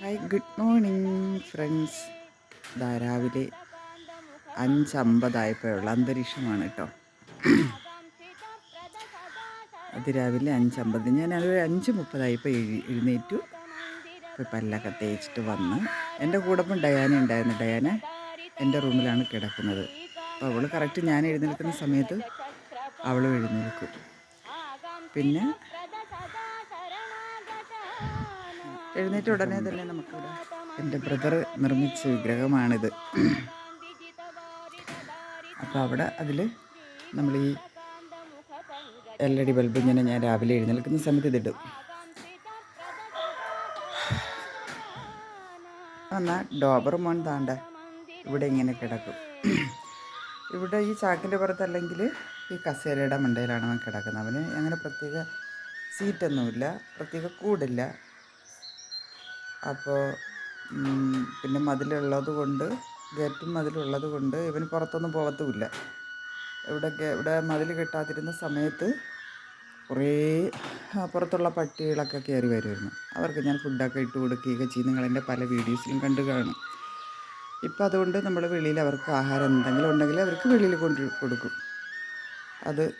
Hi good morning friends ഇതാ രാവിലെ അഞ്ചമ്പതായപ്പോഴുള്ള അന്തരീക്ഷമാണ് കേട്ടോ. അത് രാവിലെ അഞ്ചമ്പത്. ഞാൻ അത് അഞ്ച് മുപ്പതായപ്പോൾ എഴു എഴുന്നേറ്റു. ഇപ്പോൾ പല്ലൊക്കെ തേച്ചിട്ട് വന്ന്. എന്റെ കൂടൊപ്പം ഡയാന ഉണ്ടായിരുന്നു. ഡയാന എന്റെ റൂമിലാണ് കിടക്കുന്നത്. അപ്പോൾ അവൾ കറക്റ്റ് ഞാൻ എഴുന്നേൽക്കുന്ന സമയത്ത് അവളും എഴുന്നേൽക്കും. പിന്നെ എഴുന്നേറ്റ ഉടനെ തന്നെ നമുക്കിവിടെ എന്റെ ബ്രദർ നിർമ്മിച്ച വിഗ്രഹമാണിത്. അപ്പോൾ അവിടെ അതിൽ നമ്മൾ ഈ എൽ ഇ ഡി ബൾബ് ഇങ്ങനെ ഞാൻ രാവിലെ എഴുന്നേൽക്കുന്ന സമയത്ത് ഇതിടും. എന്നാൽ ഡോബർ മോൻ താണ്ട ഇവിടെ ഇങ്ങനെ കിടക്കും. ഇവിടെ ഈ ചാക്കിന്റെ പുറത്തല്ലെങ്കിൽ ഈ കസേരയുടെ മണ്ടയിലാണ് അവൻ കിടക്കുന്നത്. അവന് അങ്ങനെ പ്രത്യേക സീറ്റൊന്നുമില്ല പ്രത്യേക കൂടില്ല. അപ്പോൾ പിന്നെ മതിലുള്ളത് കൊണ്ട് ഗേറ്റും മതിലുള്ളത് കൊണ്ട് ഇവന് പുറത്തൊന്നും പോകത്തുമില്ല ഇവിടെ ഇവിടെ മതിൽ കിട്ടാതിരുന്ന സമയത്ത് കുറേ പുറത്തുള്ള പട്ടികളൊക്കെ കയറി വരുമായിരുന്നു അവർക്ക് ഞാൻ ഫുഡൊക്കെ ഇട്ട് കൊടുക്കുകയൊക്കെ ചെയ്യും. നിങ്ങളെന്റെ പല വീഡിയോസിലും കണ്ടു കാണും. ഇപ്പം അതുകൊണ്ട് നമ്മൾ വെളിയിൽ അവർക്ക് ആഹാരം എന്തെങ്കിലും ഉണ്ടെങ്കിൽ അവർക്ക് വെളിയിൽ കൊണ്ട് കൊടുക്കും. അത്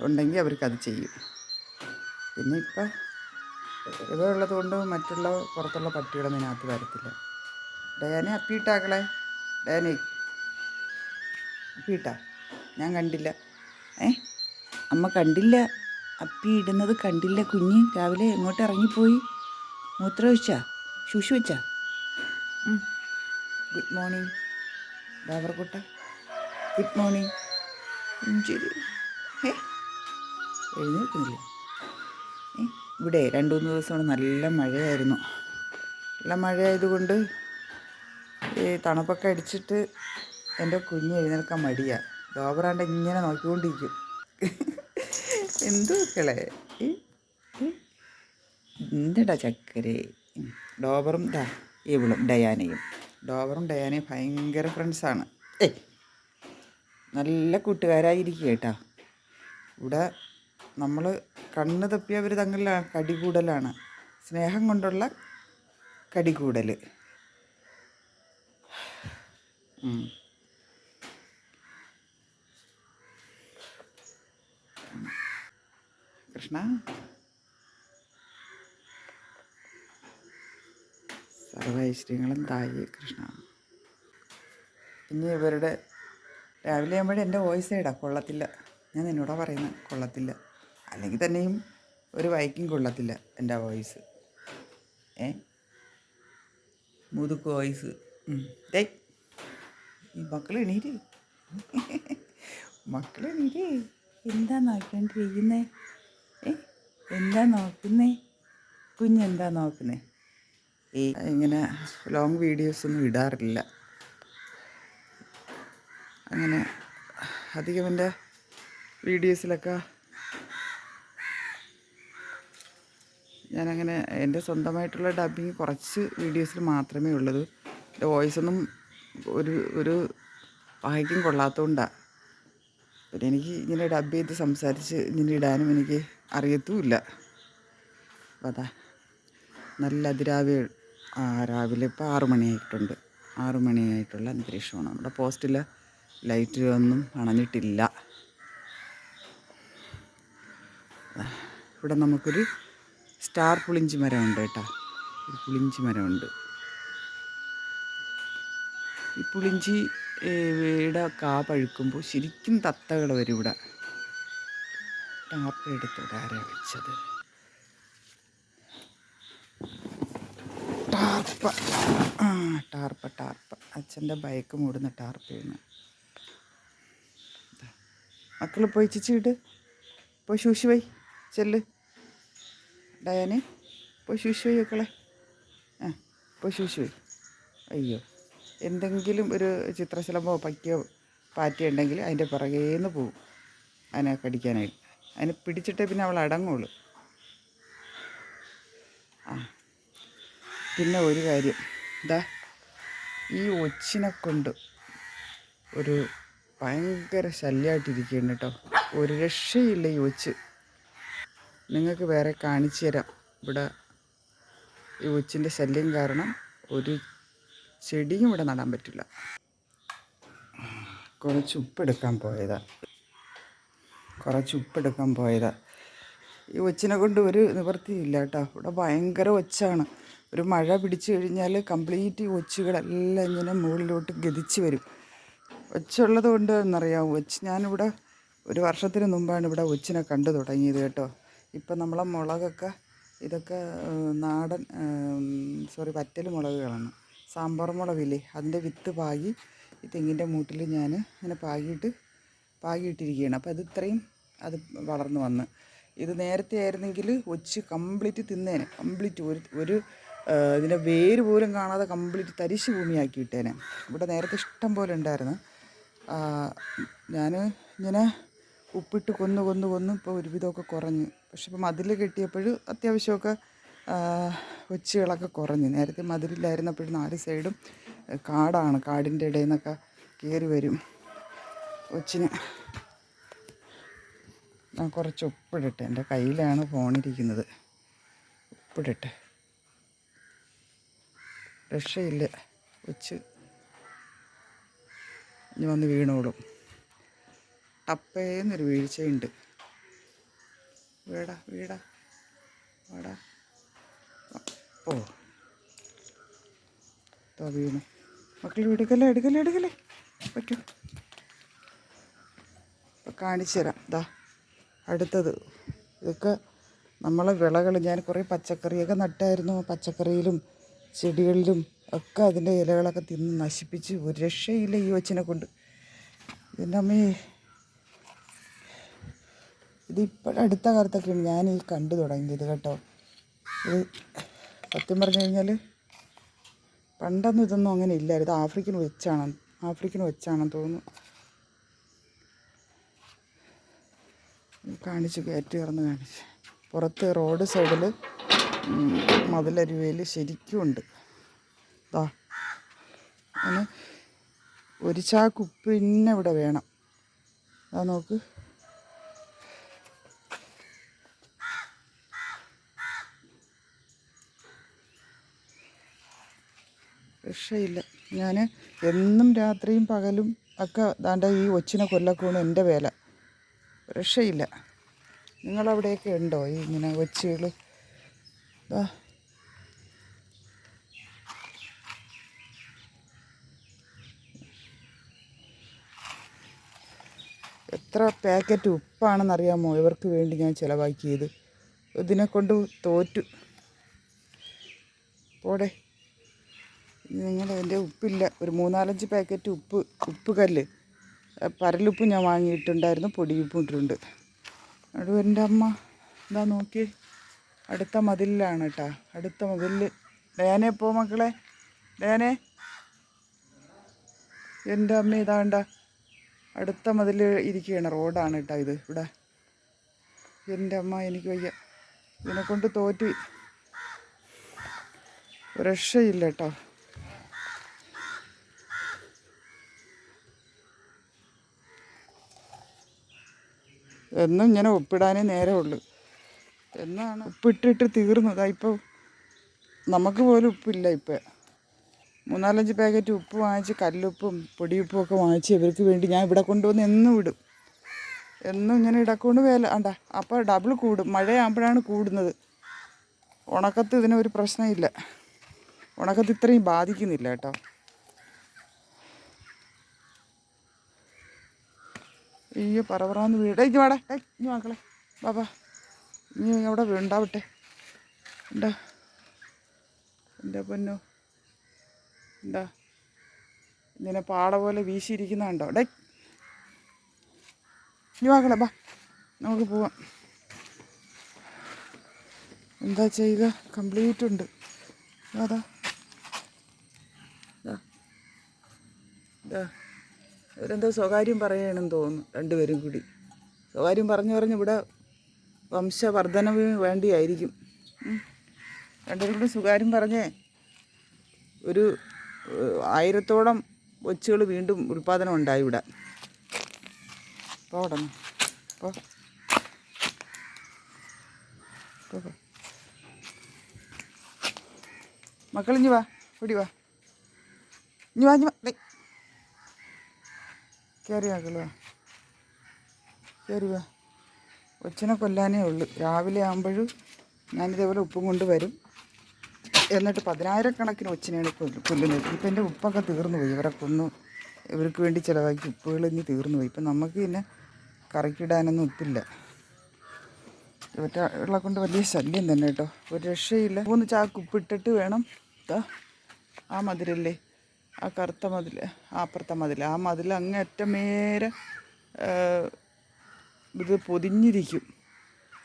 ഉണ്ടെങ്കിൽ അവർക്കത് ചെയ്യും. പിന്നെ ഇപ്പം ഇവ ഉള്ളത് കൊണ്ട് മറ്റുള്ള പുറത്തുള്ള പട്ടികളൊന്നും ഇതിനകത്ത് വരത്തില്ല ഡയാനെ അപ്പിയിട്ടാക്കളെ? ഡയാനെ അപ്പിയിട്ടാ? ഞാൻ കണ്ടില്ല. ഏ? അമ്മ കണ്ടില്ല. അപ്പി ഇടുന്നത് കണ്ടില്ല കുഞ്ഞ്. രാവിലെ എങ്ങോട്ട് ഇറങ്ങിപ്പോയി? മൂത്ര ഒഴിച്ചാ ശുശു വെച്ചാ? Good morning. ഡാവർക്കുട്ട good morning. ശരി. ഏ? എഴുന്നേൽക്കുന്നില്ല? ഏ? ഇവിടെ രണ്ട് മൂന്ന് ദിവസമാണ് നല്ല മഴയായിരുന്നു. നല്ല മഴയായതുകൊണ്ട് ഈ തണുപ്പൊക്കെ അടിച്ചിട്ട് എന്റെ കുഞ്ഞ് എഴുന്നേൽക്കാൻ മടിയാ. ഡോബറാണ്ട് ഇങ്ങനെ നോക്കിക്കൊണ്ടിരിക്കും. എന്തോ മക്കളെ? എന്തടാ ചക്കരെ? ഡോബറും ദാ ഇവളും ഡയാനയും. ഡോബറും ഡയാനയും ഭയങ്കര ഫ്രണ്ട്സാണ് ഏയ് നല്ല കൂട്ടുകാരായിരിക്കും കേട്ടോ. ഇവിടെ നമ്മൾ കണ്ണ് തപ്പി അവർ കടികൂടലാണ്. സ്നേഹം കൊണ്ടുള്ള കടികൂടൽ കൃഷ്ണ? സർവൈശ്വര്യങ്ങളും തായി കൃഷ്ണ. ഇനി ഇവരുടെ രാവിലെ ആകുമ്പോഴേ എന്റെ വോയിസ് ഇടാം കൊള്ളത്തില്ല. ഞാൻ നിന്നോടാ പറയുന്നത് കൊള്ളത്തില്ല. അല്ലെങ്കിൽ തന്നെയും ഒരു വൈക്കും കൊള്ളത്തില്ല എന്റെ വോയിസ്. ഏ? മുതുക്ക് വോയിസ്. ഈ മക്കൾ എണീര് മക്കൾ എണീര് എന്താ നോക്കേണ്ടിരിക്കുന്നേ ഏ? എന്താ നോക്കുന്നേ? കുഞ്ഞെന്താ നോക്കുന്നേ? ഈ ഇങ്ങനെ ലോങ് വീഡിയോസ് ഒന്നും ഇടാറില്ല. അങ്ങനെ അധികം എന്റെ വീഡിയോസിലൊക്കെ ഞാനങ്ങനെ എന്റെ സ്വന്തമായിട്ടുള്ള ഡബ്ബിങ് കുറച്ച് വീഡിയോസിൽ മാത്രമേ ഉള്ളത് എന്റെ വോയിസൊന്നും ഒരു ഒരു വായിക്കും കൊള്ളാത്തതുകൊണ്ടാണ് പിന്നെ എനിക്ക് ഇങ്ങനെ ഡബ് ചെയ്ത് സംസാരിച്ച് ഇങ്ങനെ ഇടാനും എനിക്ക് അറിയത്തുമില്ല. അപ്പം അതാ. നല്ല അതിരാവിലെ ആ രാവിലെ ഇപ്പോൾ ആറു മണിയായിട്ടുണ്ട്. ആറു മണിയായിട്ടുള്ള അന്തരീക്ഷമാണ്. നമ്മുടെ പോസ്റ്റിൽ ഒന്നും അണഞ്ഞിട്ടില്ല. ഇവിടെ നമുക്കൊരു സ്റ്റാർ പുളിഞ്ചി മരമുണ്ട് കേട്ടോ. ഒരു പുളിഞ്ചി മരമുണ്ട്. ഈ പുളിഞ്ചി ഇവിടെ കാ പഴുക്കുമ്പോൾ ശരിക്കും തത്തകൾ വരും ഇവിടെ. ടാപ്പ് എടുത്തോടെ ആരാ വെച്ചത്? ടാർപ്പ. ആ ടാർപ്പ ടാർപ്പ. അച്ഛന്റെ ബൈക്ക് മൂടുന്ന ടാർപ്പയാണ്. മക്കൾ പോയി ചിച്ചിട്ട് പോയി ശൂശി പോയി. ചെല്ല്. ഡയാനെ? പോയി ശുശു മക്കളെ ആ പോയി ശുശു അയ്യോ. എന്തെങ്കിലും ഒരു ചിത്രശലഭമോ പക്കിയോ പാറ്റി ഉണ്ടെങ്കിൽ അതിന്റെ പിറകേന്ന് പോവും. അതിനെ കടിക്കാനായിട്ട്. അതിനെ പിടിച്ചിട്ടേ പിന്നെ അവൾ അടങ്ങുള്ളൂ. ആ. പിന്നെ ഒരു കാര്യം. ഇതാ ഈ ഒച്ചിനെ കൊണ്ട് ഒരു ഭയങ്കര ശല്യമായിട്ടിരിക്കുകയാണ് കേട്ടോ. ഒരു രക്ഷയില്ല ഈ ഒച്ച്. നിങ്ങൾക്ക് വേറെ കാണിച്ചു തരാം. ഇവിടെ ഈ ഉച്ചിന്റെ ശല്യം കാരണം ഒരു ചെടിയും ഇവിടെ നടാൻ പറ്റില്ല. കുറച്ച് ഉപ്പെടുക്കാൻ പോയതാ. കുറച്ച് ഉപ്പെടുക്കാൻ പോയതാ. ഈ ഒച്ചിനെ കൊണ്ട് ഒരു നിവൃത്തിയില്ല കേട്ടോ. ഇവിടെ ഭയങ്കര ഒച്ചാണ് ഒരു മഴ പിടിച്ചു കഴിഞ്ഞാൽ കംപ്ലീറ്റ് ഈ ഒച്ചുകളെല്ലാം ഇങ്ങനെ മുകളിലോട്ട് ഗതിച്ച് വരും. ഒച്ചുള്ളത് കൊണ്ട് എന്നറിയാം ഒച്ച് ഞാനിവിടെ ഒരു വർഷത്തിന് മുമ്പാണ് ഇവിടെ ഒച്ചിനെ കണ്ടു തുടങ്ങിയത് കേട്ടോ. ഇപ്പം നമ്മളെ മുളകൊക്കെ ഇതൊക്കെ നാടൻ സോറി വറ്റൽ മുളകുകളാണ്. സാമ്പാർ മുളകില്ലേ അതിന്റെ വിത്ത് പാകി ഈ തെങ്ങിന്റെ മൂട്ടിൽ ഞാൻ ഇങ്ങനെ പാകിയിട്ട് പാകിയിട്ടിരിക്കുകയാണ്. അപ്പോൾ അത് ഇത്രയും അത് വളർന്നു വന്ന്. ഇത് നേരത്തെ ആയിരുന്നെങ്കിൽ ഒച്ച് കംപ്ലീറ്റ് തിന്നേനെ. കംപ്ലീറ്റ് ഒരു ഒരു ഇതിന്റെ വേര് പോലും കാണാതെ കംപ്ലീറ്റ് തരിശ് ഭൂമിയാക്കി ഇട്ടേനെ. ഇവിടെ നേരത്തെ ഇഷ്ടം പോലെ ഉണ്ടായിരുന്നു. ഞാൻ ഇങ്ങനെ ഉപ്പിട്ട് കൊന്നു കൊന്ന് കൊന്ന് ഇപ്പോൾ ഒരുവിധമൊക്കെ കുറഞ്ഞു. പക്ഷെ ഇപ്പോൾ മതിൽ കെട്ടിയപ്പോഴും അത്യാവശ്യമൊക്കെ ഒച്ചുകളൊക്കെ കുറഞ്ഞു. നേരത്തെ മതിലില്ലായിരുന്നപ്പോഴും നാല് സൈഡും കാടാണ്. കാടിന്റെ ഇടയിൽ നിന്നൊക്കെ കയറി വരും ഒച്ചിന് ഞാൻ കുറച്ച് ഉപ്പിടട്ടെ. എന്റെ കയ്യിലാണ് ഫോണിരിക്കുന്നത്. ഉപ്പിടട്ടെ. രക്ഷയില്ല. ഒച്ച് ഇനി വന്ന് വീണോളും. ടപ്പേന്നൊരു വീഴ്ചയുണ്ട്. വീടാ വീടാ. വാടാ. ഓ. വീണു. മക്കൾ എടുക്കല്ലേ എടുക്കല്ലേ എടുക്കല്ലേ? പറ്റൂ. ഇപ്പം കാണിച്ചു തരാം. ഇതാ അടുത്തത്. ഇതൊക്കെ നമ്മളെ വിളകൾ. ഞാൻ കുറേ പച്ചക്കറിയൊക്കെ നട്ടായിരുന്നു. പച്ചക്കറിയിലും ചെടികളിലും ഒക്കെ അതിന്റെ ഇലകളൊക്കെ തിന്ന് നശിപ്പിച്ച് ഒരു രക്ഷയില്ല ഈ വച്ചിനെ കൊണ്ട്. ഇതിന്റെ അമ്മേ. ഇതിപ്പോഴും അടുത്ത കാലത്തൊക്കെയാണ് ഞാൻ ഈ കണ്ടു തുടങ്ങിയത് കേട്ടോ. ഇത് സത്യം പറഞ്ഞു കഴിഞ്ഞാൽ പണ്ടൊന്നും ഇതൊന്നും അങ്ങനെ ഇല്ലായിരുന്നു. ഇത് ആഫ്രിക്കൻ വെച്ചാണ് ആഫ്രിക്കൻ വെച്ചാണെന്ന് തോന്നുന്നു. കാണിച്ചു കയറ്റി ഇറന്ന് കാണിച്ചു. പുറത്ത് റോഡ് സൈഡിൽ മതിലരുവയിൽ ശരിക്കും ഉണ്ട്. ദാ. അങ്ങനെ ഒരു ചാക്ക് ഉപ്പ് പിന്നെ ഇവിടെ വേണം. അതാ നോക്ക്. രക്ഷയില്ല. ഞാൻ എന്നും രാത്രിയും പകലും ഒക്കെ ദാണ്ട ഈ ഒച്ചിനെ കൊല്ലക്കൂണ് എന്റെ വേല. രക്ഷയില്ല. നിങ്ങളവിടെയൊക്കെ ഉണ്ടോ ഈ ഇങ്ങനെ ഒച്ചുകൾ ദാ. എത്ര പാക്കറ്റ് ഉപ്പാണെന്നറിയാമോ? ഇവർക്ക് വേണ്ടി ഞാൻ ചിലവാക്കിയത്. ഇതിനെ കൊണ്ട് തോറ്റു. പോടെ. നിങ്ങൾ എന്റെ ഉപ്പില്ല. ഒരു മൂന്നാലഞ്ച് പാക്കറ്റ് ഉപ്പ് ഉപ്പ് കല്ല്. പരലുപ്പ് ഞാൻ വാങ്ങിയിട്ടുണ്ടായിരുന്നു പൊടിയുപ്പും ഇട്ടിട്ടുണ്ട്. അവിടെ എന്റെ അമ്മ എന്താ നോക്കി അടുത്ത മതിലിലാണ് കേട്ടാ. അടുത്ത മതിലിൽ ഡേനെ പോ മക്കളെ. ഡേനെ എന്റെ അമ്മ ഇതാണ്ട അടുത്ത മതിൽ ഇരിക്കുകയാണ്. റോഡാണ് കേട്ടോ ഇത് ഇവിടെ. എന്റെ അമ്മ എനിക്ക് വയ്യ. ഇതിനെ കൊണ്ട് തോറ്റി. രക്ഷയില്ല കേട്ടോ. എന്നും ഇങ്ങനെ ഉപ്പിടാനേ നേരമുള്ളൂ. എന്നാണ് ഉപ്പിട്ടിട്ട് തീർന്നു. ഇപ്പോൾ നമുക്ക് പോലും ഉപ്പില്ല ഇപ്പം. മൂന്നാലഞ്ച് പാക്കറ്റ് ഉപ്പ് വാങ്ങിച്ച് കല്ലുപ്പും പൊടിയുപ്പും ഒക്കെ വാങ്ങിച്ച് ഇവർക്ക് വേണ്ടി ഞാൻ ഇവിടെ കൊണ്ടുവന്ന് എന്നും ഇടും. എന്നും ഇങ്ങനെ ഇടക്കൊണ്ട് വേല അണ്ട അപ്പോൾ ഡബിൾ കൂടും. മഴയാകുമ്പോഴാണ് കൂടുന്നത്. ഉണക്കത്ത് ഇതിനൊരു പ്രശ്നമില്ല. ഉണക്കത്ത് ഇത്രയും ബാധിക്കുന്നില്ല കേട്ടോ. അയ്യോ പറവറാന്ന് വീട്. ഇഞ്ഞു വാടാ. ഏ ഇഞ്ഞു മക്കളെ. ബാബാ ഇനി അവിടെ ഉണ്ടാവട്ടെ ഉണ്ടാ എന്റെ പൊന്നു? എന്താ? ഇങ്ങനെ പാട പോലെ വീശിയിരിക്കുന്ന കണ്ടോ ഡേ ഇനി വാക്കളെ ബാ നമുക്ക് പോവാം. എന്താ ചെയ്യുക കംപ്ലീറ്റ് ഉണ്ട്. അതാ ദാ. ഇവരെന്തോ സ്വകാര്യം പറയണമെന്ന് തോന്നുന്നു രണ്ടുപേരും കൂടി സ്വകാര്യം പറഞ്ഞു പറഞ്ഞ് ഇവിടെ വംശവർദ്ധനവ് വേണ്ടിയായിരിക്കും. രണ്ടുപേരും കൂടി സ്വകാര്യം പറഞ്ഞേ ഒരു ആയിരത്തോളം ഒച്ചുകൾ വീണ്ടും ഉൽപ്പാദനം ഉണ്ടായി ഇവിടെ പോടണം അപ്പോൾ പോ. വാ ഓടി വാ ഇഞ്ഞി വാ ഇഞ്ഞി വാ. കയറി വാ കയറി വാ കൊല്ലാനേ ഉള്ളൂ. രാവിലെ ആകുമ്പോഴും ഞാനിതേപോലെ ഉപ്പും കൊണ്ട് വരും. എന്നിട്ട് പതിനായിരക്കണക്കിന് ഒച്ചിനെയാണ് കൊല്ലു കൊല്ലുന്നത്. ഇപ്പം എന്റെ ഉപ്പൊക്കെ തീർന്നു പോയി. ഇവരെ കൊന്നു. ഇവർക്ക് വേണ്ടി ചിലവാക്കി ഉപ്പുകൾ ഇനി തീർന്നു പോയി. ഇപ്പം നമുക്ക് പിന്നെ കറിക്കിടാനൊന്നും ഉപ്പില്ല. ഇവറ്റകളെ കൊണ്ട് വലിയ ശല്യം തന്നെ കേട്ടോ. ഒരു രക്ഷയില്ല. മൂന്ന് ചാക്ക് ഉപ്പിട്ടിട്ട് വേണം. ആ മതിലല്ലേ ആ കറുത്ത മതിൽ ആ അപ്പുറത്തെ മതിൽ. ആ മതിൽ അങ്ങ് മേരെ ആ, ഇത് പൊതിഞ്ഞിരിക്കും.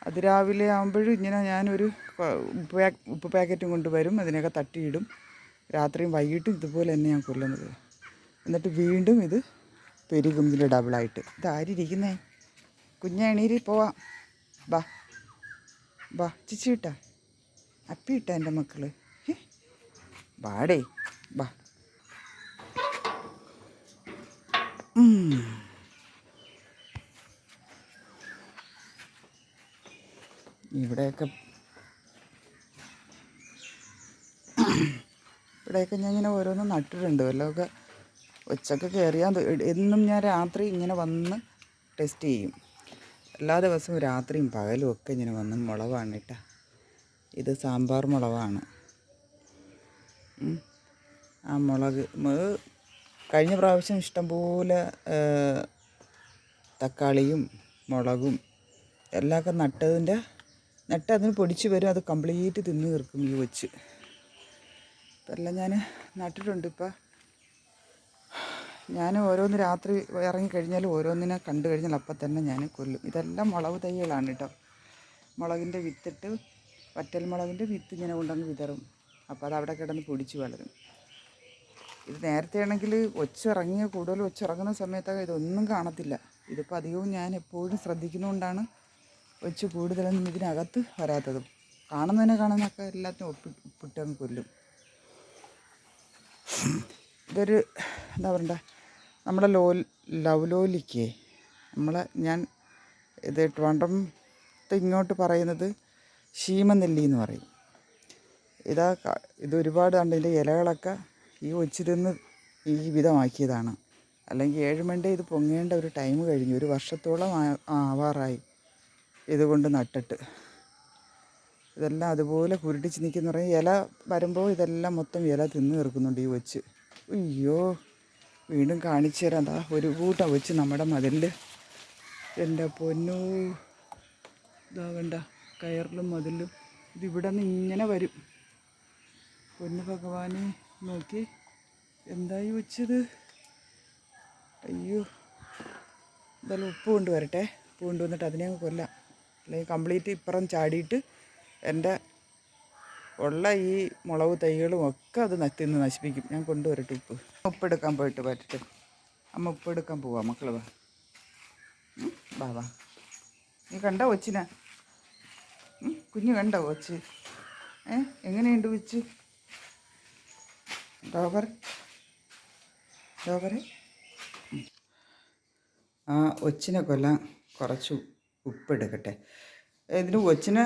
അത് രാവിലെ ആകുമ്പോഴും ഇങ്ങനെ ഞാനൊരു ഉപ്പ് പാക്ക് പാക്കറ്റും കൊണ്ടുവരും അതിനൊക്കെ തട്ടിയിടും. രാത്രിയും വൈകിട്ടും ഇതുപോലെ തന്നെ ഞാൻ കൊല്ലുന്നത്. എന്നിട്ട് വീണ്ടും ഇത് പെരുകും ഇതിന്റെ ഡബിളായിട്ട് ഇത് ആരിയിരിക്കുന്നേ കുഞ്ഞാണീരി പോവാം. ബാ. ബാ ചിച്ചി ഇട്ടാ അപ്പി ഇട്ടാ എന്റെ മക്കൾ. ഹേ, ബാടേ ബാ. ഇവിടെയൊക്കെ ഇവിടെയൊക്കെ ഞാൻ ഇങ്ങനെ ഓരോന്നും നട്ടിട്ടുണ്ട്. വല്ലതൊക്കെ ഉച്ചയ്ക്ക് കയറിയാൽ എന്നും ഞാൻ രാത്രി ഇങ്ങനെ വന്ന് ടെസ്റ്റ് ചെയ്യും. എല്ലാ ദിവസവും രാത്രിയും പകലും ഒക്കെ ഇങ്ങനെ വന്ന് മുളവാണ് കേട്ടോ ഇത് സാമ്പാർ മുളവാണ് ആ മുളക് കഴിഞ്ഞ പ്രാവശ്യം ഇഷ്ടംപോലെ തക്കാളിയും മുളകും എല്ലാമൊക്കെ നട്ടതിന്റെ നട്ട് അതിന് പൊടിച്ച് വരും. അത് കംപ്ലീറ്റ് തിന്ന് തീർക്കും ഈ വെച്ച് ഇപ്പം ഞാൻ നട്ടിട്ടുണ്ട്. ഇപ്പം ഞാൻ ഓരോന്ന് രാത്രി ഇറങ്ങിക്കഴിഞ്ഞാൽ ഓരോന്നിനെ കണ്ടു കഴിഞ്ഞാൽ അപ്പം തന്നെ ഞാൻ കൊല്ലും. ഇതെല്ലാം മുളക് തൈകളാണ് കേട്ടോ. മുളകിന്റെ വിത്തിട്ട് വറ്റൽ മുളകിന്റെ വിത്ത് ഇങ്ങനെ കൊണ്ടങ്ങ് വിതറും. അപ്പോൾ അത് അവിടെ കിടന്ന് പൊടിച്ച് വളരും. ഇത് നേരത്തെ ആണെങ്കിൽ ഒച്ചിറങ്ങിയ കൂടുതൽ ഒച്ചിറങ്ങുന്ന സമയത്തൊക്കെ ഇതൊന്നും കാണത്തില്ല. ഇതിപ്പോൾ അധികവും ഞാൻ എപ്പോഴും ശ്രദ്ധിക്കുന്നതുകൊണ്ടാണ് ഒച്ച് കൂടുതലൊന്നും ഇതിനകത്ത് വരാത്തതും. കാണുന്നതിനെ കാണുന്നൊക്കെ എല്ലാത്തിനും ഒപ്പി ഒപ്പിട്ടങ്ങ് കൊല്ലും. ഇതൊരു എന്താ പറയണ്ട നമ്മുടെ ലോ ലവ് നമ്മൾ ഞാൻ ഇത് ട്രിവാൻഡ്രത്ത് ഇങ്ങോട്ട് പറയുന്നത് ശീമനെല്ലി എന്ന് പറയും. ഇതാ ഇത് ഒരുപാട് കണ്ട് ഇതിന്റെ ഇലകളൊക്കെ ഈ ഒച്ചിരുന്ന് ഈ വിധമാക്കിയതാണ്. അല്ലെങ്കിൽ ഏഴുമണ്ടെ ഇത് പൊങ്ങേണ്ട ഒരു ടൈം കഴിഞ്ഞു. ഒരു വർഷത്തോളം ആവാറായി ഇതുകൊണ്ട് നട്ടിട്ട്. ഇതെല്ലാം അതുപോലെ കുരുടിച്ച് നിൽക്കുന്ന പറയും ഇല വരുമ്പോൾ ഇതെല്ലാം മൊത്തം ഇല തിന്ന് തീർക്കുന്നുണ്ട് ഈ വെച്ച് അയ്യോ വീണ്ടും കാണിച്ചു തരാം. ദാ ഒരു കൂട്ടം വെച്ച് നമ്മുടെ മതിലിൽ എന്റെ പൊന്നു ഇതാ വേണ്ട കയറിലും മതിലും. ഇതിവിടെ നിന്ന് ഇങ്ങനെ വരും. പൊന്നു ഭഗവാനെ. നോക്കി. എന്തായി വെച്ചത്? അയ്യോ. എന്തായാലും ഉപ്പ് കൊണ്ടുവരട്ടെ ഉപ്പ് കൊണ്ടുവന്നിട്ട് അതിനെ കൊല്ലാം. അല്ലെങ്കിൽ കംപ്ലീറ്റ് ഇപ്പുറം ചാടിയിട്ട് എന്റെ ഉള്ള ഈ മുളക് തൈകളും ഒക്കെ അത് തിന്ന് നശിപ്പിക്കും. ഞാൻ കൊണ്ടുവരട്ടെ ഉപ്പ്. ഉപ്പെടുക്കാൻ പോയിട്ട് പറ്റട്ടെ അമ്മ ഉപ്പെടുക്കാൻ പോവാ. മക്കൾ വാ. വാ വാ. നീ കണ്ടോ കൊച്ചിനെ? കുഞ്ഞ് കണ്ടോ കൊച്ച്? ഏ എങ്ങനെയുണ്ട് കൊച്ച്? ഡോബർ. ഡോബറെ ആ ഒച്ചിനെ കൊല്ലാൻ കുറച്ച് ഉപ്പെടുക്കട്ടെ. ഇതിന് ഒച്ചിനെ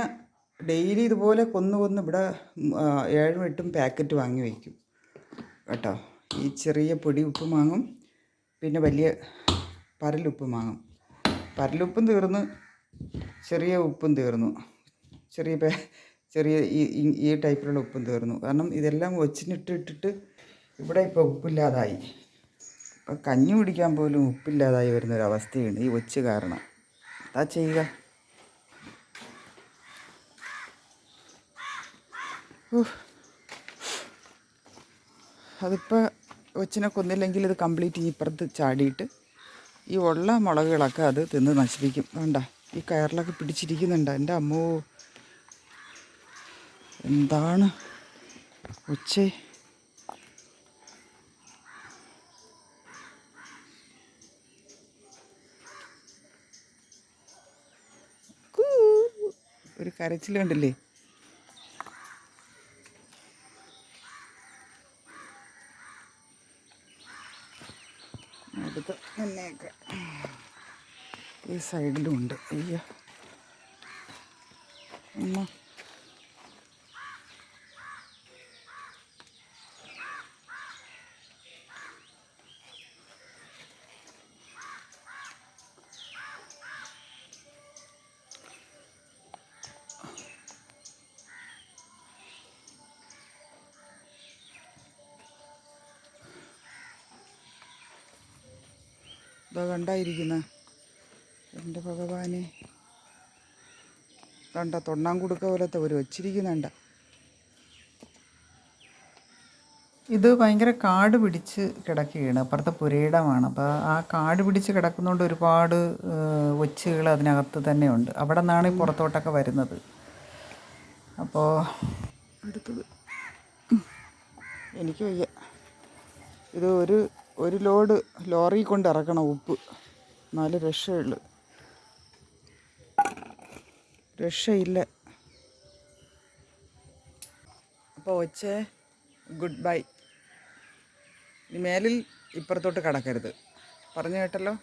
ഡെയിലി ഇതുപോലെ കൊന്ന് കൊന്ന് ഇവിടെ ഏഴും എട്ടും പാക്കറ്റ് വാങ്ങി വയ്ക്കും. കേട്ടോ? ഈ ചെറിയ പൊടി ഉപ്പ് വാങ്ങും പിന്നെ വലിയ പരലുപ്പ് വാങ്ങും പരലുപ്പും തീർന്ന് ചെറിയ ഉപ്പും തീർന്നു. ചെറിയ ചെറിയ ഈ ഈ- ടൈപ്പിലുള്ള ഉപ്പും തീർന്നു. കാരണം ഇതെല്ലാം ഒച്ചിനിട്ട് ഇട്ടിട്ട് ഇവിടെ ഇപ്പോൾ ഉപ്പില്ലാതായി. ഇപ്പം കഞ്ഞി കുടിക്കാൻ പോലും ഉപ്പില്ലാതായി വരുന്നൊരവസ്ഥയുണ്ട് ഈ ഒച്ച് കാരണം. എന്താ ചെയ്യുക. അതിപ്പോൾ ഒച്ചിനെ കൊന്നില്ലെങ്കിൽ ഇത് കംപ്ലീറ്റ് ഇപ്പുറത്ത് ചാടിയിട്ട് ഈ ഉള്ള മുളകുകളൊക്കെ അത് തിന്ന് നശിപ്പിക്കും. വേണ്ട. ഈ കയറിലൊക്കെ പിടിച്ചിരിക്കുന്നുണ്ട്. എന്റെ അമ്മോ. എന്താണ് ഉച്ച. ഒരു കരച്ചിലുണ്ടല്ലേ അടുത്ത തന്നെയൊക്കെ. ഈ സൈഡിലും ഉണ്ട്. അയ്യോ. അമ്മ ഇതാ കണ്ടായിരിക്കുന്ന. എന്റെ ഭഗവാനെ. കണ്ട തൊണ്ണാൻ കൊടുക്ക പോലത്തെ ഒരു വച്ചിരിക്കുന്നുണ്ട ഇത് ഭയങ്കര കാട് പിടിച്ച് കിടക്കുകയാണ്. അപ്പുറത്തെ പുരയിടമാണ്. അപ്പോൾ ആ കാട് പിടിച്ച് കിടക്കുന്നതുകൊണ്ട് ഒരുപാട് ഒച്ചുകൾ അതിനകത്ത് തന്നെ ഉണ്ട്. അവിടെ നിന്നാണ് ഈ പുറത്തോട്ടൊക്കെ വരുന്നത്. അപ്പോൾ അടുത്തത്. എനിക്ക് വയ്യ. ഇത് ഒരു ഒരു ലോഡ് ലോറി കൊണ്ട് ഇറക്കണം ഉപ്പ്. എന്നാലേ രക്ഷയുള്ളൂ. രക്ഷയില്ല. അപ്പോൾ ഒച്ചേ ഗുഡ് ബൈ. ഇനി മേലിൽ ഇപ്പുറത്തോട്ട് കടക്കരുത്. പറഞ്ഞു കേട്ടല്ലോ?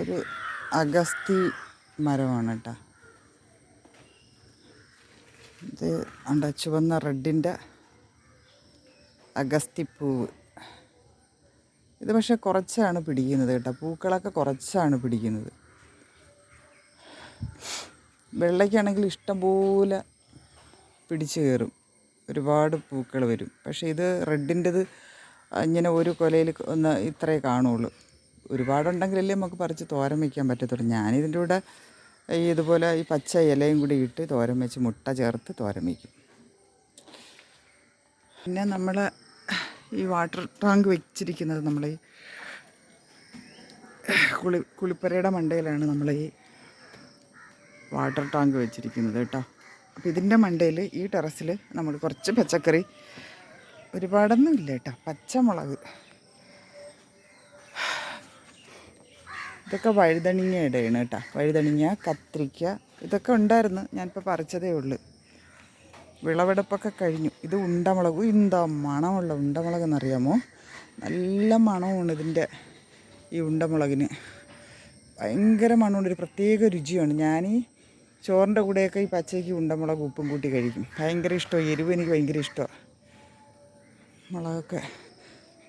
ഒരു അഗസ്തി മരമാണ് കേട്ടോ. ഇത് അണ്ട ചുവന്ന റെഡിന്റെ അഗസ്തിപ്പൂവ് ഇത് പക്ഷേ കുറച്ചാണ് പിടിക്കുന്നത് കേട്ടോ. പൂക്കളൊക്കെ കുറച്ചാണ് പിടിക്കുന്നത്. വെള്ളയ്ക്കാണെങ്കിൽ ഇഷ്ടംപോലെ പിടിച്ചു കയറും. ഒരുപാട് പൂക്കൾ വരും. പക്ഷേ ഇത് റെഡിന്റെത് ഇങ്ങനെ ഒരു കൊലയിൽ ഒന്ന് ഇത്രേ കാണുള്ളൂ. ഒരുപാടുണ്ടെങ്കിലല്ലേ നമുക്ക് പറിച്ച് തോരൻ വയ്ക്കാൻ പറ്റത്തുള്ളൂ. ഞാനിതിന്റെ കൂടെ ഇതുപോലെ ഈ പച്ച ഇലയും കൂടി ഇട്ട് തോരൻ വെച്ച് മുട്ട ചേർത്ത് തോരൻ വയ്ക്കും പിന്നെ നമ്മൾ ഈ വാട്ടർ ടാങ്ക് വെച്ചിരിക്കുന്നത് നമ്മൾ ഈ കുളി കുളിപ്പരയുടെ മണ്ടയിലാണ് നമ്മൾ ഈ വാട്ടർ ടാങ്ക് വെച്ചിരിക്കുന്നത് കേട്ടോ. അപ്പോൾ ഇതിന്റെ മണ്ടയിൽ ഈ ടെറസിൽ നമ്മൾ കുറച്ച് പച്ചക്കറി ഒരുപാടൊന്നും ഇല്ല കേട്ടോ. പച്ചമുളക്. ഇതൊക്കെ വഴുതണിങ്ങ ഇടയാണ് കേട്ടോ. വഴുതണിങ്ങ കത്രിക്ക ഇതൊക്കെ ഉണ്ടായിരുന്നു. ഞാനിപ്പോൾ പറിച്ചതേ ഉള്ളൂ. വിളവെടുപ്പൊക്കെ കഴിഞ്ഞു. ഇത് ഉണ്ടമുളക് എന്താ മണമുള്ള ഉണ്ടമുളക് എന്നറിയാമോ നല്ല മണമാണ് ഇതിന്റെ ഈ ഉണ്ടമുളകിന്. ഭയങ്കര മണമുണ്ട് ഒരു പ്രത്യേക രുചിയാണ്. ഞാൻ ഈ ചോറിന്റെ കൂടെയൊക്കെ ഈ പച്ചയ്ക്ക് ഉണ്ടമുളക് ഉപ്പും കൂട്ടി കഴിക്കും. ഭയങ്കര ഇഷ്ടമാണ് എരിവ് എനിക്ക് ഭയങ്കര ഇഷ്ടമാണ് മുളകൊക്കെ.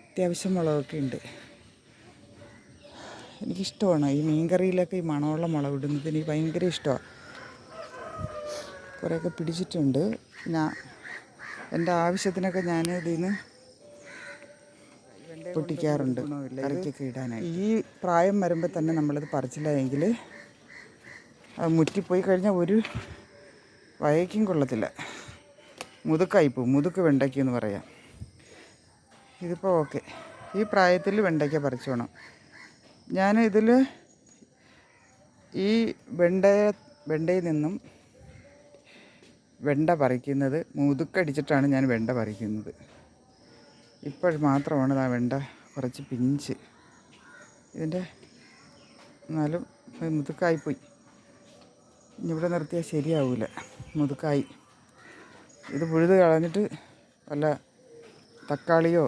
അത്യാവശ്യം മുളകൊക്കെ ഉണ്ട്. എനിക്കിഷ്ടമാണ്. ഈ മീൻകറിയിലൊക്കെ ഈ മണമുള്ള മുളക് ഇടുന്നത് എനിക്ക് ഭയങ്കര ഇഷ്ടമാണ് കുറേയൊക്കെ പിടിച്ചിട്ടുണ്ട്. ഞാൻ എന്റെ ആവശ്യത്തിനൊക്കെ ഞാൻ ഇതിൽ നിന്ന് പൊട്ടിക്കാറുണ്ട്. കറിക്കൊക്കെ ഇടാനായി ഈ പ്രായം വരുമ്പോൾ തന്നെ നമ്മളത് പറിച്ചില്ല എങ്കിൽ അത് മുറ്റിപ്പോയി കഴിഞ്ഞാൽ ഒരു വയക്കും കൊള്ളത്തില്ല. മുതുക്കായി പോകും മുതുക്ക് വെണ്ടയ്ക്ക എന്ന് പറയാം. ഇതിപ്പോൾ ഓക്കെ. ഈ പ്രായത്തിൽ വെണ്ടയ്ക്ക പറിച്ചു വേണം ഞാൻ ഇതിൽ ഈ വെണ്ടയെ വെണ്ടയിൽ നിന്നും വെണ്ട പറിക്കുന്നത് മുതുക്കടിച്ചിട്ടാണ് ഞാൻ വെണ്ട പറിക്കുന്നത്. ഇപ്പോൾ മാത്രമാണ് ആ വെണ്ട കുറച്ച് പിഞ്ച്. ഇതിന്റെ എന്നാലും മുതുക്കായിപ്പോയി. ഇവിടെ നിർത്തിയാൽ ശരിയാവില്ല മുതുക്കായി. ഇത് പുഴുത് കളഞ്ഞിട്ട് വല്ല തക്കാളിയോ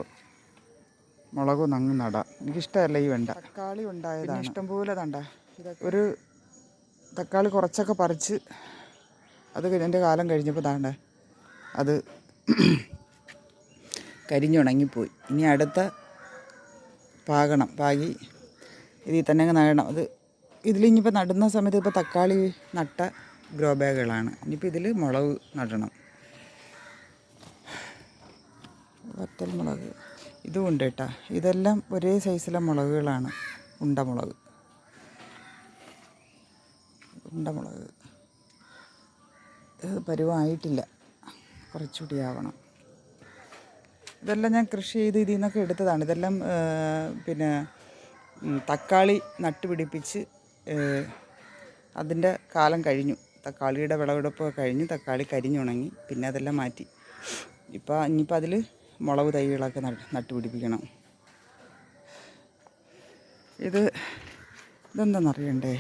മുളകോ നങ്ങ് നടാം. എനിക്കിഷ്ടമല്ല ഈ വെണ്ട. തക്കാളി ഉണ്ടായതാണ്. ഇഷ്ടംപോലെ തണ്ട ഒരു തക്കാളി കുറച്ചൊക്കെ പറിച്ച് അത് എന്റെ കാലം കഴിഞ്ഞപ്പോൾ താണ്ട അത് കരിഞ്ഞുണങ്ങിപ്പോയി. ഇനി അടുത്ത പാകണം. പാകി ഇതിൽ തന്നെ അങ്ങ് നടണം. അത് ഇതിലിനിയിപ്പോൾ നടുന്ന സമയത്ത് ഇപ്പോൾ തക്കാളി നട്ട ഗ്രോ ബാഗുകളാണ്. ഇനിയിപ്പോൾ ഇതിൽ മുളക് നടണം. വറ്റൽ മുളക്. ഇതും ഉണ്ട് കേട്ടോ. ഇതെല്ലാം ഒരേ സൈസിലെ മുളകുകളാണ്. ഉണ്ടമുളക്. ഉണ്ടമുളക്. ഇത് പരുവമായിട്ടില്ല കുറച്ചുകൂടി ആവണം. ഇതെല്ലാം ഞാൻ കൃഷി ചെയ്ത് ഇതിൽ നിന്നൊക്കെ എടുത്തതാണ്. ഇതെല്ലാം പിന്നെ തക്കാളി നട്ടുപിടിപ്പിച്ച് അതിന്റെ കാലം കഴിഞ്ഞു. തക്കാളിയുടെ വിളവെടുപ്പ് കഴിഞ്ഞ്. തക്കാളി കരിഞ്ഞുണങ്ങി. പിന്നെ അതെല്ലാം മാറ്റി. ഇപ്പോൾ ഇനിയിപ്പോൾ അതിൽ മുളക് തൈകളൊക്കെ നട്ടുപിടിപ്പിക്കണം. ഇത് ഇതെന്താണെന്നറിയണ്ടേ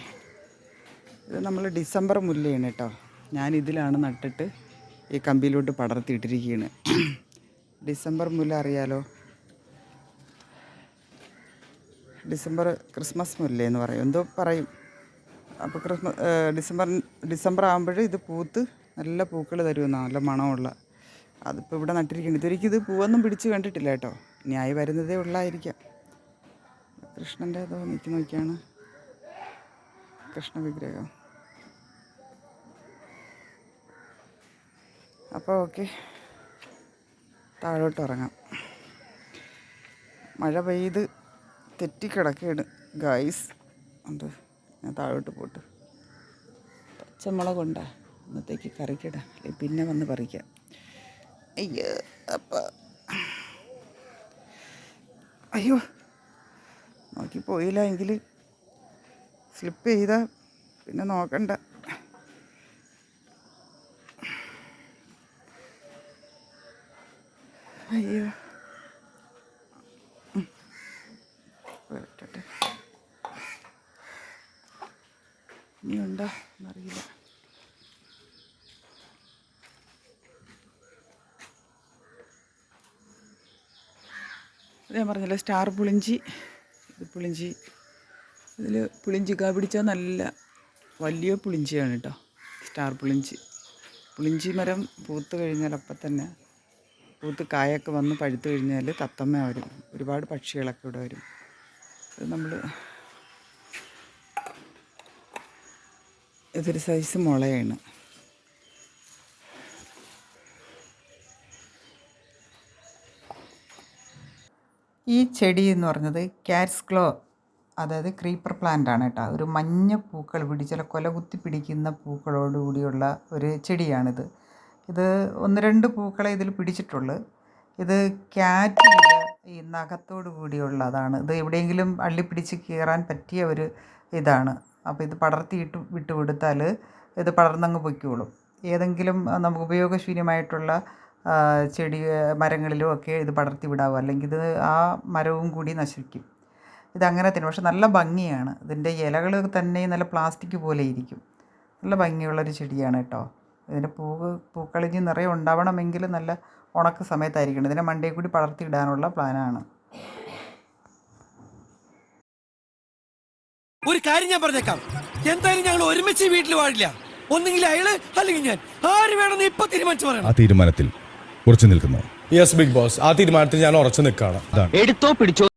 ഇത് നമ്മൾ ഡിസംബർ മുല്ലയാണ് കേട്ടോ ഞാൻ ഇതിലാണ് നട്ടിട്ട് ഈ കമ്പിയിലോട്ട് പടർത്തിയിട്ടിരിക്കുകയാണ് ഡിസംബർ മുല്ല അറിയാലോ? ഡിസംബർ ക്രിസ്മസ് മുല്ല എന്ന് പറയും. എന്തോ പറയും. അപ്പോൾ ക്രിസ്മസ് ഡിസംബർ ഡിസംബർ ആകുമ്പോൾ ഇത് പൂത്ത് നല്ല പൂക്കൾ തരുമെന്നാണ് നല്ല മണമുള്ള അതിപ്പോൾ ഇവിടെ നട്ടിരിക്കുന്നത് ഇതൊരിക്കും ഇത് പൂവൊന്നും പിടിച്ച് കണ്ടിട്ടില്ല കേട്ടോ. ഇനി ആയി വരുന്നതേ ഉള്ളായിരിക്കാം. കൃഷ്ണന്റെ അതോ നിൽക്കി നോക്കിയാണ്. കൃഷ്ണ വിഗ്രഹം അപ്പോൾ ഓക്കെ. താഴോട്ട് ഇറങ്ങാം. മഴ പെയ്ത് തെറ്റിക്കിടക്കുകയാണ്. ഗായ്സ് ഉണ്ട് ഞാൻ താഴോട്ട് പോട്ട്. പച്ചമുളകുണ്ടാ? ഇന്നത്തേക്ക് കറിക്കിടാം. അല്ലെങ്കിൽ പിന്നെ വന്ന് പറിക്കാം. അയ്യോ അപ്പ. അയ്യോ. നോക്കി പോയില്ല എങ്കിൽ സ്ലിപ്പ് ചെയ്താൽ പിന്നെ നോക്കണ്ട. അയ്യോ. പറഞ്ഞല്ലോ സ്റ്റാർ പുളിഞ്ചി. ഇത് പുളിഞ്ചി. ഇതിൽ പുളിഞ്ചി കാ പിടിച്ചാൽ നല്ല വലിയ പുളിഞ്ചിയാണ് കേട്ടോ സ്റ്റാർ പുളിഞ്ചി. പുളിഞ്ചി മരം പൂത്ത് കഴിഞ്ഞാൽ അപ്പം തന്നെ പൂത്ത് കായൊക്കെ വന്ന് പഴുത്ത് കഴിഞ്ഞാൽ തത്തമ്മ വരും. ഒരുപാട് പക്ഷികളൊക്കെ ഇവിടെ വരും. അത് നമ്മൾ ഇതൊരു സൈസ് മുളയാണ്. ഈ ചെടി എന്ന് പറഞ്ഞത് ക്യാറ്റ്സ് ക്ലോ അതായത് ക്രീപ്പർ പ്ലാന്റ് ആണ് കേട്ടോ. ഒരു മഞ്ഞ പൂക്കൾ പിടിച്ച കൊലകുത്തി പിടിക്കുന്ന പൂക്കളോട് കൂടിയുള്ള ഒരു ചെടിയാണിത്. ഇത് ഒന്ന് രണ്ട് പൂക്കളെ ഇതിൽ പിടിച്ചിട്ടുള്ളൂ. ഇത് ക്യാറ്റിന്റെ ഈ നഖത്തോട് കൂടിയുള്ളതാണ്. ഇത് എവിടെയെങ്കിലും അള്ളിപ്പിടിച്ച് കയറാൻ പറ്റിയ ഒരു ഇതാണ്. അപ്പോൾ ഇത് പടർത്തിയിട്ട് വിട്ടുകൊടുത്താൽ ഇത് പടർന്നങ്ങ് പൊയ്ക്കോളും. ഏതെങ്കിലും നമുക്ക് ഉപയോഗശൂന്യമായിട്ടുള്ള ചെടി മരങ്ങളിലും ഒക്കെ ഇത് പടർത്തി വിടാവോ. അല്ലെങ്കിൽ ഇത് ആ മരവും കൂടി നശിക്കും. ഇതങ്ങനെ തന്നെ. പക്ഷെ നല്ല ഭംഗിയാണ്. ഇതിന്റെ ഇലകൾ തന്നെ നല്ല പ്ലാസ്റ്റിക് പോലെ ഇരിക്കും. നല്ല ഭംഗിയുള്ളൊരു ചെടിയാണ് കേട്ടോ. ഇതിന്റെ പൂവ് പൂക്കളിഞ്ഞ് നിറയെ ഉണ്ടാവണമെങ്കിൽ നല്ല ഉണക്ക സമയത്തായിരിക്കണം. ഇതിനെ മണ്ടയിൽ കൂടി പടർത്തി ഇടാനുള്ള പ്ലാനാണ്. ഒരു കാര്യം ഞാൻ പറഞ്ഞേക്കാം. എന്തായാലും ഞങ്ങൾ ഒരുമിച്ച് വീട്ടിൽ പാടില്ല ഒന്നെങ്കിൽ അയാൾ അല്ലെങ്കിൽ ഞാൻ. ആര് വേണമെന്ന് ഇപ്പൊ തീരുമാനിച്ചു പറയണം. ആ തീരുമാനത്തിൽ ഉറച്ചു നിൽക്കുന്നു. യെസ് ബിഗ് ബോസ് ആ തീരുമാനത്തിൽ ഞാൻ ഉറച്ചു നിൽക്കുകയാണ്. എടുത്തോ പിടിച്ചോ